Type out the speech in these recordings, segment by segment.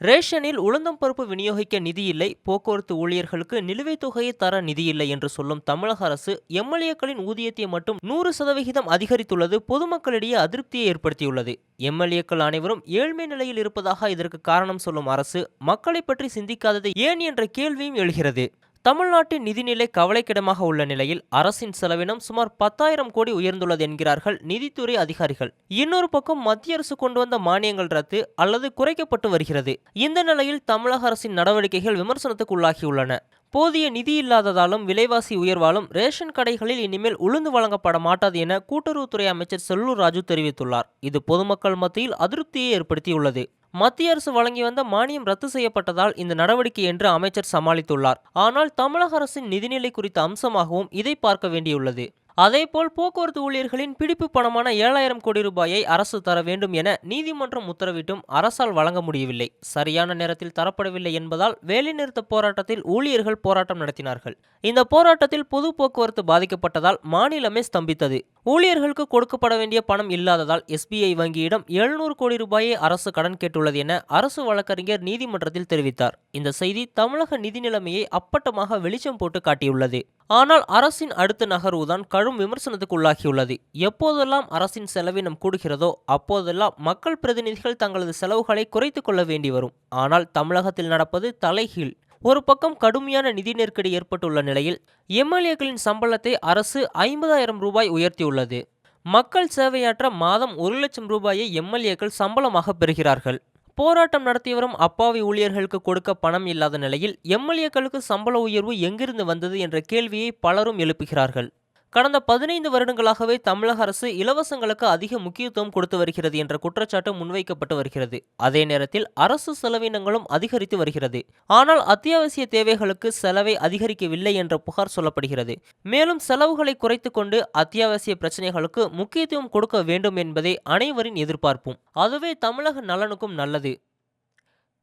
ரேஷனில் உளுந்தம் பருப்பு விநியோகிக்க நிதி இல்லை. போக்குவரத்து ஊழியர்களுக்கு நிலுவைத் தொகையை தர நிதி இல்லை என்று சொல்லும் தமிழக அரசு எம்எல்ஏக்களின் ஊதியத்தை மட்டும் நூறு சதவிகிதம் அதிகரித்துள்ளது. பொதுமக்களிடையே அதிருப்தியை ஏற்படுத்தியுள்ளது. எம்எல்ஏக்கள் அனைவரும் ஏழ்மை நிலையில் இருப்பதாக இதற்கு காரணம் சொல்லும் அரசு மக்களை பற்றி சிந்திக்காதது ஏன் என்ற கேள்வியும் எழுகிறது. தமிழ்நாட்டின் நிதிநிலை கவலைக்கிடமாக உள்ள நிலையில் அரசின் செலவினம் சுமார் பத்தாயிரம் கோடி உயர்ந்துள்ளது என்கிறார்கள் நிதித்துறை அதிகாரிகள். இன்னொரு பக்கம் மத்திய அரசு கொண்டு வந்த மானியங்கள் ரத்து அல்லது குறைக்கப்பட்டு வருகிறது. இந்த நிலையில் தமிழக அரசின் நடவடிக்கைகள் விமர்சனத்துக்கு உள்ளாகியுள்ளன. போதிய நிதி இல்லாததாலும் விலைவாசி உயர்வாலும் ரேஷன் கடைகளில் இனிமேல் உளுந்து வழங்கப்பட மாட்டாது என கூட்டுறவுத்துறை அமைச்சர் செல்லூர் ராஜு தெரிவித்துள்ளார். இது பொதுமக்கள் மத்தியில் அதிருப்தியை ஏற்படுத்தியுள்ளது. மத்திய அரசு வழங்கி வந்த மானியம் ரத்து செய்யப்பட்டதால் இந்த நடவடிக்கை என்று அமைச்சர் சமாளித்துள்ளார். ஆனால் தமிழக அரசின் நிதிநிலை குறித்த அம்சமாகவும் இதை பார்க்க வேண்டியுள்ளது. அதேபோல் போக்குவரத்து ஊழியர்களின் பிடிப்பு பணமான ஏழாயிரம் கோடி ரூபாயை அரசு தர வேண்டும் என நீதிமன்றம் உத்தரவிட்டும் அரசால் வழங்க முடியவில்லை. சரியான நேரத்தில் தரப்படவில்லை என்பதால் வேலைநிறுத்த போராட்டத்தில் ஊழியர்கள் போராட்டம் நடத்தினார்கள். இந்த போராட்டத்தில் பொது போக்குவரத்து பாதிக்கப்பட்டதால் மாநிலமே ஸ்தம்பித்தது. ஊழியர்களுக்கு கொடுக்கப்பட வேண்டிய பணம் இல்லாததால் எஸ்பிஐ வங்கியிடம் எழுநூறு கோடி ரூபாயை அரசு கடன் கேட்டுள்ளது என அரசு வழக்கறிஞர் நீதிமன்றத்தில் தெரிவித்தார். இந்த செய்தி தமிழக நிதி நிலைமையை அப்பட்டமாக வெளிச்சம் போட்டு காட்டியுள்ளது. ஆனால் அரசின் அடுத்த நகர்வுதான் கடும் விமர்சனத்துக்கு உள்ளாகியுள்ளது. எப்போதெல்லாம் அரசின் செலவினம் கூடுகிறதோ அப்போதெல்லாம் மக்கள் பிரதிநிதிகள் தங்களது செலவுகளை குறைத்து கொள்ள வேண்டி வரும். ஆனால் தமிழகத்தில் நடப்பது தலைகீழ். ஒரு பக்கம் கடுமையான நிதி நெருக்கடி ஏற்பட்டுள்ள நிலையில் எம்எல்ஏக்களின் சம்பளத்தை அரசு ஐம்பதாயிரம் ரூபாய் உயர்த்தியுள்ளது. மக்கள் சேவையாற்ற மாதம் ஒரு லட்சம் ரூபாயை எம்எல்ஏக்கள் சம்பளமாக பெறுகிறார்கள். போராட்டம் நடத்தி வரும் அப்பாவி ஊழியர்களுக்கு கொடுக்க பணம் இல்லாத நிலையில் எம்எல்ஏக்களுக்கு சம்பள உயர்வு எங்கிருந்து வந்தது என்ற கேள்வியை பலரும் எழுப்புகிறார்கள். கடந்த பதினைந்து வருடங்களாகவே தமிழக அரசு இலவசங்களுக்கு அதிக முக்கியத்துவம் கொடுத்து வருகிறது என்ற குற்றச்சாட்டு முன்வைக்கப்பட்டு வருகிறது. அதே நேரத்தில் அரசு செலவினங்களும் அதிகரித்து வருகிறது. ஆனால் அத்தியாவசிய தேவைகளுக்கு செலவை அதிகரிக்கவில்லை என்ற புகார் சொல்லப்படுகிறது. மேலும் செலவுகளை குறைத்து கொண்டு அத்தியாவசிய பிரச்சனைகளுக்கு முக்கியத்துவம் கொடுக்க வேண்டும் என்பதே அனைவரின் எதிர்பார்ப்பும். அதுவே தமிழக நலனுக்கும் நல்லது.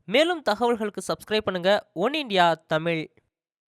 மேலும் தகவல்களுக்கு சப்ஸ்கிரைப் பண்ணுங்க. One India Tamil.